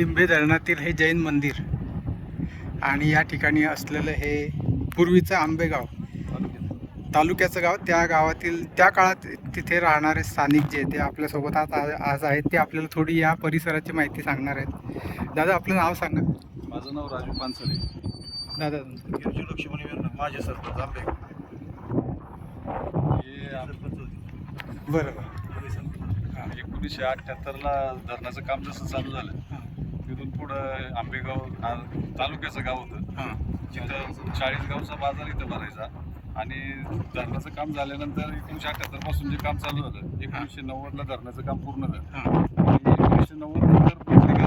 डिंबे धरणातील हे जैन मंदिर आणि या ठिकाणी असलेलं हे पूर्वीचं आंबेगाव. तालुक्याचं गाव त्या गावातील त्या काळात तिथे राहणारे स्थानिक जे ते आपल्यासोबत आज आज आहेत ते आपल्याला थोडी या परिसराची माहिती सांगणार आहेत. दादा आपलं नाव सांगा. माझं नाव राजू पानसरे. दादा लक्ष्मण माझे सरपंच आंबे. बरं एकोणीसशे अठ्ठ्याहत्तरला धरणाचं काम जसं चालू झालं तिथून पुढं आंबेगाव तालुक्याचं गाव होतं. हां. जिथं चाळीसगावचा बाजार इथं भरायचा. आणि धरणाचं काम झाल्यानंतर एकोणीसशे अठ्ठ्याहत्तरपासून जे काम चालू झालं एकोणीसशे नव्वदला धरणाचं काम पूर्ण झालं. हां. आणि एकोणीसशे नव्वद नंतर प्रत्येक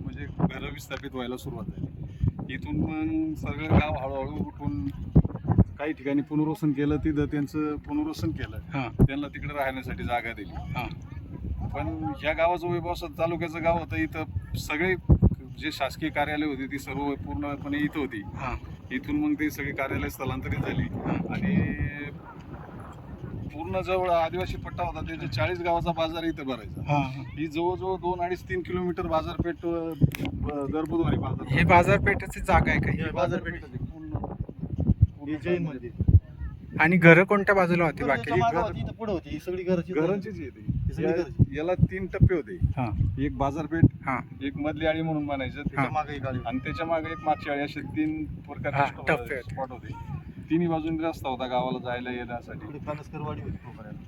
म्हणजे घरं विस्थापित व्हायला सुरुवात झाली. इथून मग सगळं गाव हळूहळू उठून काही ठिकाणी पुनर्वसन केलं तिथं त्यांचं पुनर्वसन केलं. हां. त्यांना तिकडे राहण्यासाठी जागा दिली. हां. पण ह्या गावाचं वैभव असं तालुक्याचं गाव होतं इथं सगळे जे शासकीय कार्यालय होती ती सर्व पूर्णपणे इथं होती. हां. इथून मग ती सगळी कार्यालय स्थलांतरित झाली. आणि पूर्ण जवळ आदिवासी पट्टा होता त्याच्या चाळीस गावाचा बाजार इथं भरायचा. हां जवळजवळ दोन अडीच तीन किलोमीटर बाजारपेठ दर बुधवारी बाजार हे बाजारपेठेची जागा आहे का ही? बाजारपेठ पूर्ण आणि घरं कोणत्या बाजूला होती बाकी? पुढे होती ही सगळी घराची घरांचीच येते या-. याला तीन टप्पे होते हां एक बाजारपेठ हां एक मधली आळी म्हणून म्हणायचं हां. त्याच्यामागे एक. आणि त्याच्यामागे एक मागची आळी असे तीन हा, प्रकारचे टप्पे होते. स्पॉट होते तिन्ही बाजूने रस्ता होता गावाला जायला येण्यासाठी इकडे कानसकरवाडी होती कोकणाला.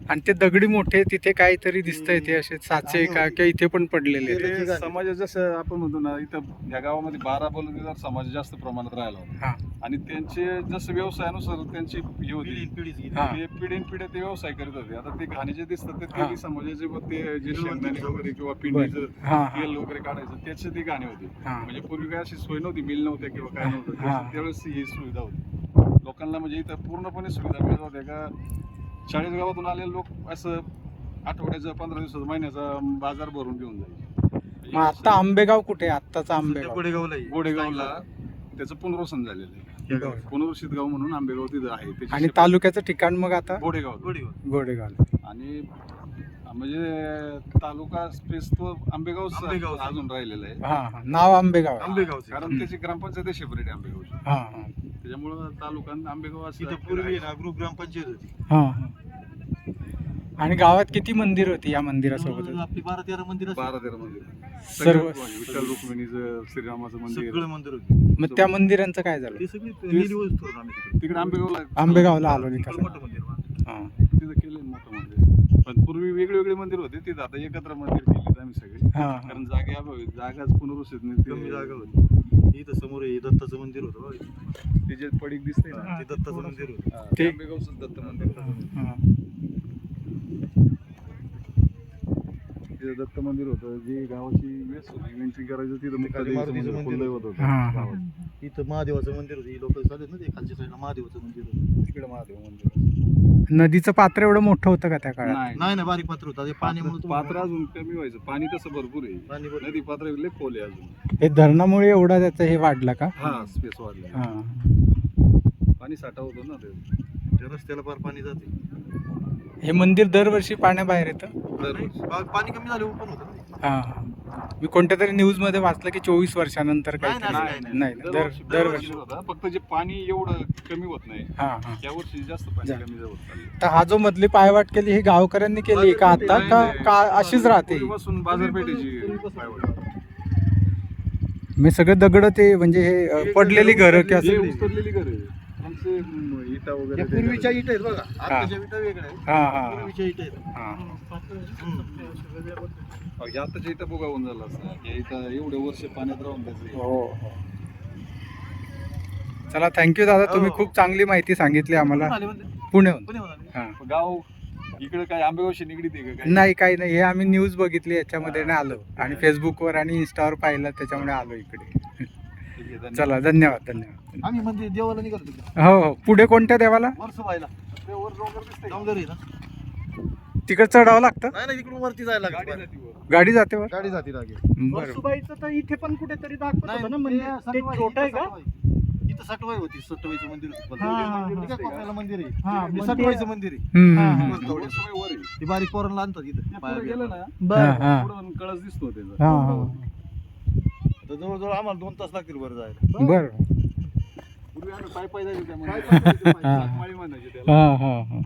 आणि ते दगडी मोठे तिथे काहीतरी दिसतंय ते असे साचे का किंवा इथे पण पडलेले आहेत. ते समाज जसं आपण म्हणतो ना इथं या गावामध्ये बारा बलुतेदार समाज जास्त प्रमाणात राहिला होता हा आणि त्यांचे जसं व्यवसायानुसार त्यांची ही पिढी होती. हा. ते पिढीन पिढ्या ते व्यवसाय करत होते आता ते घाणे जे दिसतात ते हा. तेली समाजाचे व ते जे शेंगदाणे वगैरे किंवा. पिंडीचं हा तेल वगैरे काढायचं त्याचे ती गाणी होती हा म्हणजे पूर्वी काय अशी सोय नव्हती मिल नव्हत्या किंवा काय नव्हतं हा. त्यावेळेस ही सुविधा होती लोकांना म्हणजे इथं पूर्णपणे सुविधा मिळत होत्या का चाळीस गावातून आलेले लोक असं आठवड्याचा पंधरा दिवसाचा महिन्याचा बाजार भरून घेऊन जायचे मग आता आंबेगाव कुठे आहे? आत्ताचा आंबेगाव. गोडेगावला आहे. गोडेगावला त्याचं पुनर्वसन झालेलं आहे. या. पुनर्वसित गाव म्हणून आंबेगाव तिथं आहे. त्याची आणि शेप- तालुक्याचं ठिकाण मग आता? गोडेगाव. गोडेगाव. गोडेगाव. आणि म्हणजे तालुका स्पेस तो आंबेगाव आंबेगाव. अजून राहिलेला आहे. हा हा. नाव आंबेगाव आहे. आंबेगावचे. कारण त्याची ग्रामपंचायत सेपरेट आहे आंबेगावची. हा हा. त्याच्यामुळं तालुका आणि आंबेगाव असं पूर्वी आहे ना ग्रुप ग्रामपंचायत होती. हा हा. आणि गावात किती मंदिर होती या मंदिरासोबत आपली बारा तेरा मंदिर बारा तेरा मंदिर. सर्व विठ्ठल रुक्मिणीचं श्रीरामाचं मंदिर. सगळं मंदिर होती. मग त्या मंदिरांचं काय झालं? ते सगळी नेली वस्तू होती आम्ही तिकडे. तिकडे आंबेगावला आंबेगावला आलो नाही का? मोठं मंदिर बांधलं. हा. तिथं केलं मोठं मंदिर. पण पूर्वी वेगळे वेगळे मंदिर होते. तिथं आता एकत्र मंदिर केले आम्ही सगळे. हा. हा. कारण जागे अभावी जागाच पुनर्वसित नाही. ते- कमी जागा होती. इथं समोर हे दत्ताचं मंदिर होतं बघा. ते जे पडीक दिसते ना ते दत्ताचं मंदिर होतं. ते- ते आंबेगावचं दत्त मंदिर हा. तिथं दत्त मंदिर होतं जे गावाची वेस होती एंट्री करायचं तिथं खाली मारुतीचं मंदिर होतं. हा, हा. गावात. इथं महादेवाचं मंदिर होतं. लोक चालत ना ते खालच्या साईडला महादेवाचं मंदिर होतं. तिकडे महादेव मंदिर नदीचं पात्र एवढं मोठं होतं का त्या काळात? नाही. नाही ना बारीक पात्र होतं. ते पाण्यामुळे पात्र अजून कमी व्हायचं. पाणी तसं भरपूर आहे. पाणी भरपूर. नदी पात्र लय खोल आहे अजून. हे धरणामुळे एवढा त्याचं हे वाढला का? हा स्पेस वाढला. हा. पाणी साठा होतो ना ते. त्या रस्त्याला फार पाणी जाते. हे मंदिर दरवर्षी पाण्याबाहेर येतं दरवर्षी. पाणी कमी झाले ओपन होतं ना. हा हा. मी कोणत्या तरी न्यूजमध्ये वाचलं की चोवीस वर्षानंतर काही नाही, नाही नाही, नाही दर दरवर्षी दरवर्षी दरवर्षी होता फक्त जे पाणी एवढं कमी होत नाही हा हा या वर्षी जास्त पाणी जा. कमी होत चाललंय. तर हा जो मधली पायवाट केली ही गावकऱ्यांनी केली का आता का का अशीच राहते पूर्वीपासून बाजारपेठेची पायवाट. मी सगळे दगड ते म्हणजे हे अ, पडलेली घरं की हे असं उतरलेली घरं आहे. आमचे इटा वगैरे ते पूर्वीच्या. इटा आहेत बघा. आताच्या विटा वेगळ्या आहेत हा हा. पूर्वीच्या इटा आहेत. हा. अहो, आताच्या इटा बघावून झाला असं. या इटा एवढे वर्ष पाण्यात राहून त्याचे हो. हो. चला थँक्यू दादा. तुम्ही हो. खूप चांगली माहिती सांगितली आम्हाला. आले म्हणते. पुण्याहून पुणे म्हणाले. हा. गाव इकडे काय आंबेगावशी निगडीत आहे का काय? नाही काही नाही. हे आम्ही न्यूज बघितली याच्यामध्ये नाही आलो. आणि फेसबुकवर आणि इंस्टावर पाहिलं त्याच्यामुळे आलो इकडे. ठीक आहे, धन्यवाद. चला धन्यवाद धन्यवाद. आम्ही म्हणजे देवाला निघालो तिकडे. हो हो. पुढे कोणत्या देवाला? वर्ष व्हायला ते वर डोंगर दिसतंय. का? डोंगर आहे ना. तिकडे चढावं लागतं? नाही नाही इकडून वरती जायला गाडी लागतं जाती वर. गाडी जाते वर? गाडी जाते लागे बरं. वर्सुबाईचं तर इथे पण कुठेतरी दाखवत नाही, होतं ना म्हणजे ते छोटं आहे इथं का. इथं सटवाई होती सटवाईचं मंदिर होतं. हा, हा, हा. मंदिर आहे? हा, सटवाईचं ते- मंदिर आहे. हम्म. ती बारीक पोरांना आणतात इथं. गेलं ना बरं हा. पुढं कळस दिसतो त्याचा. हा हा. तर जवळजवळ आम्हाला दोन तास लागतील बरं जायला. बरं. पूर्वी आम्ही पाय पाय जायचो हा हा हा.